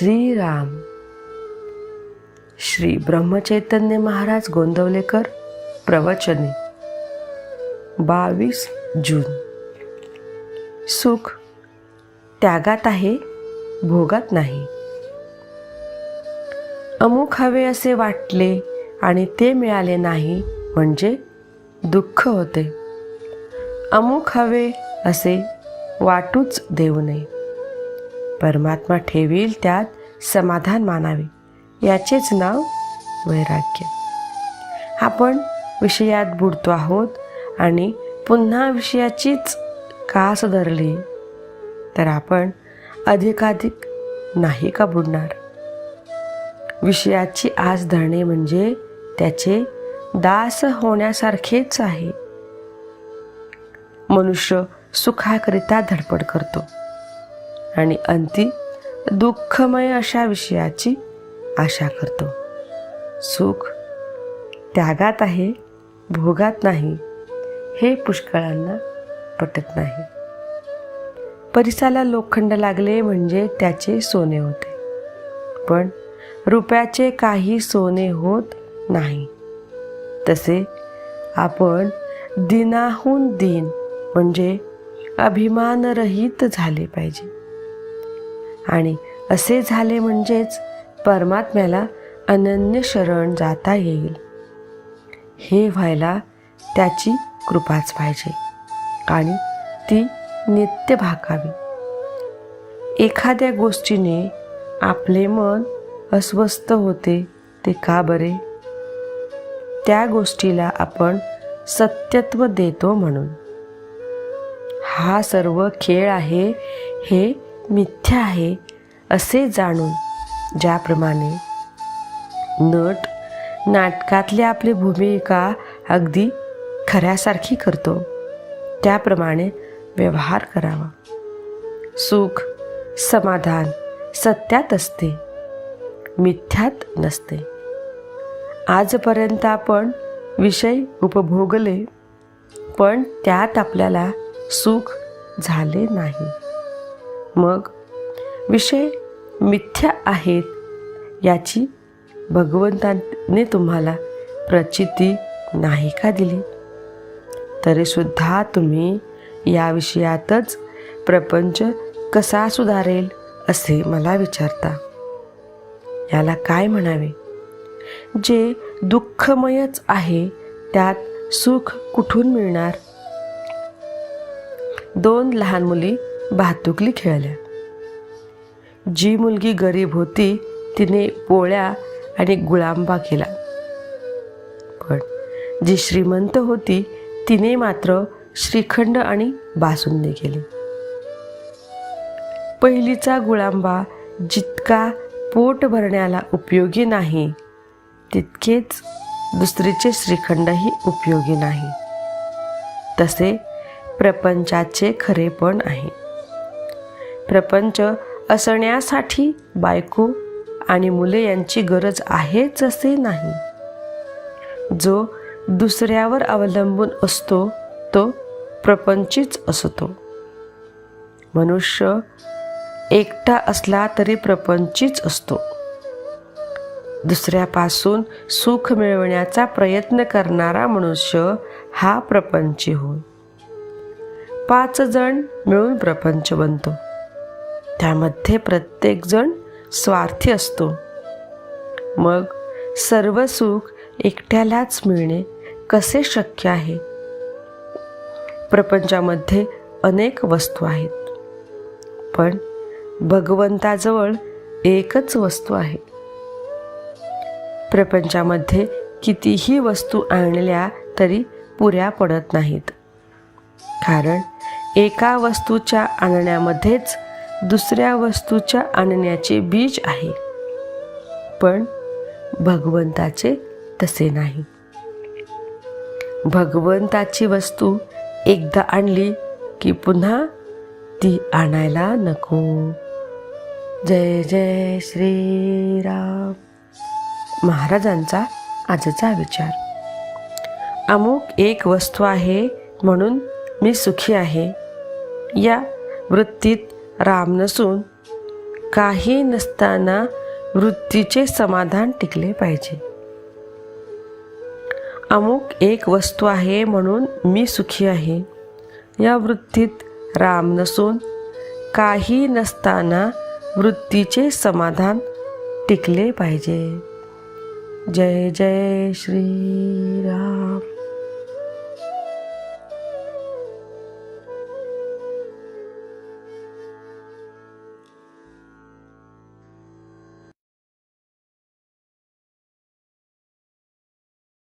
श्रीराम. श्री ब्रह्मचैतन्य महाराज गोंदवलेकर प्रवचने. बावीस जून. सुख त्यागात आहे भोगात नाही. अमुक हवे असे वाटले आणि ते मिळाले नाही म्हणजे दुःख होते. अमुक हवे असे वाटूच देऊ नये. परमात्मा ठेवील त्यात समाधान मानावे. याचेच नाव वैराग्य. आपण विषयात बुडतो आहोत आणि पुन्हा विषयाचीच कास धरली तर आपण अधिकाधिक नाही का बुडणार? विषयाची आस धरणे म्हणजे त्याचे दास होण्यासारखेच आहे. मनुष्य सुखाकरिता धडपड करतो. आणि अंती दुःखमय अशा विषयाची आशा करतो. सुख त्यागात आहे भोगात नाही हे पुष्कळांना पटत नाही. परिसाला लोखंड लागले म्हणजे त्याचे सोने होते. पण रुपयाचे काही सोने होत नाही. तसे आपण दिनाहून दिन म्हणजे अभिमानरहित झाले पाहिजे. आणि असे झाले म्हणजेच परमात्म्याला अनन्य शरण जाता येईल. हे व्हायला त्याची कृपाच पाहिजे आणि ती नित्य भाकावी एखाद्या गोष्टीने आपले मन अस्वस्थ होते ते का बरे? त्या गोष्टीला आपण सत्यत्व देतो म्हणून. हा सर्व खेळ आहे हे मिथ्या आहे असे जाणून ज्याप्रमाणे नट नाटकातली आपली भूमिका अगदी खऱ्यासारखी करतो त्याप्रमाणे व्यवहार करावा. सुख समाधान सत्यात असते मिथ्यात नसते. आजपर्यंत आपण विषय उपभोगले पण त्यात आपल्याला सुख झाले नाही. मग विषय मिथ्या आहेत याची भगवंताने तुम्हाला प्रचिती नाही का दिली? तरीसुद्धा तुम्ही या विषयातच प्रपंच कसा सुधारेल असे मला विचारता. याला काय म्हणावे? जे दुःखमयच आहे त्यात सुख कुठून मिळणार? दोन लहान मुली भातुकली खेळल्या. जी मुलगी गरीब होती तिने पोळ्या आणि गुळांबा केला. पण जी श्रीमंत होती तिने मात्र श्रीखंड आणि बासुंदी केली. पहिलीचा गुळांबा जितका पोट भरण्याला उपयोगी नाही तितकेच दुसरीचे श्रीखंडही उपयोगी नाही. तसे प्रपंचाचे खरेपण आहे. प्रपंच असण्यासाठी बायको आणि मुले यांची गरज आहेच असे नाही. जो दुसऱ्यावर अवलंबून असतो तो प्रपंचीच असतो. मनुष्य एकटा असला तरी प्रपंचीच असतो. दुसऱ्यापासून सुख मिळवण्याचा प्रयत्न करणारा मनुष्य हा प्रपंची होय. पाच जण मिळून प्रपंच बनतो. त्यामध्ये प्रत्येकजण स्वार्थी असतो. मग सर्व सुख एकट्यालाच मिळणे कसे शक्य आहे? प्रपंचामध्ये अनेक वस्तू आहेत. पण भगवंताजवळ एकच वस्तू आहे. प्रपंचामध्ये कितीही वस्तू आणल्या तरी पुऱ्या पडत नाहीत. कारण एका वस्तूच्या आणण्यामध्येच दुसऱ्या वस्तूच्या आणण्याचे बीज आहे. पण भगवंताचे तसे नाही. भगवंताची वस्तू एकदा आणली की पुन्हा ती आणायला नको. जय जय श्रीराम. महाराजांचा आजचा विचार. अमुक एक वस्तू आहे म्हणून मी सुखी आहे. या वृत्तीत राम नसून काही नसताना वृत्तीचे समाधान टिकले पाहिजे. अमुक एक वस्तू आहे म्हणून मी सुखी आहे. या वृत्तीत राम नसून काही नसताना वृत्तीचे समाधान टिकले पाहिजे. जय जय श्री राम.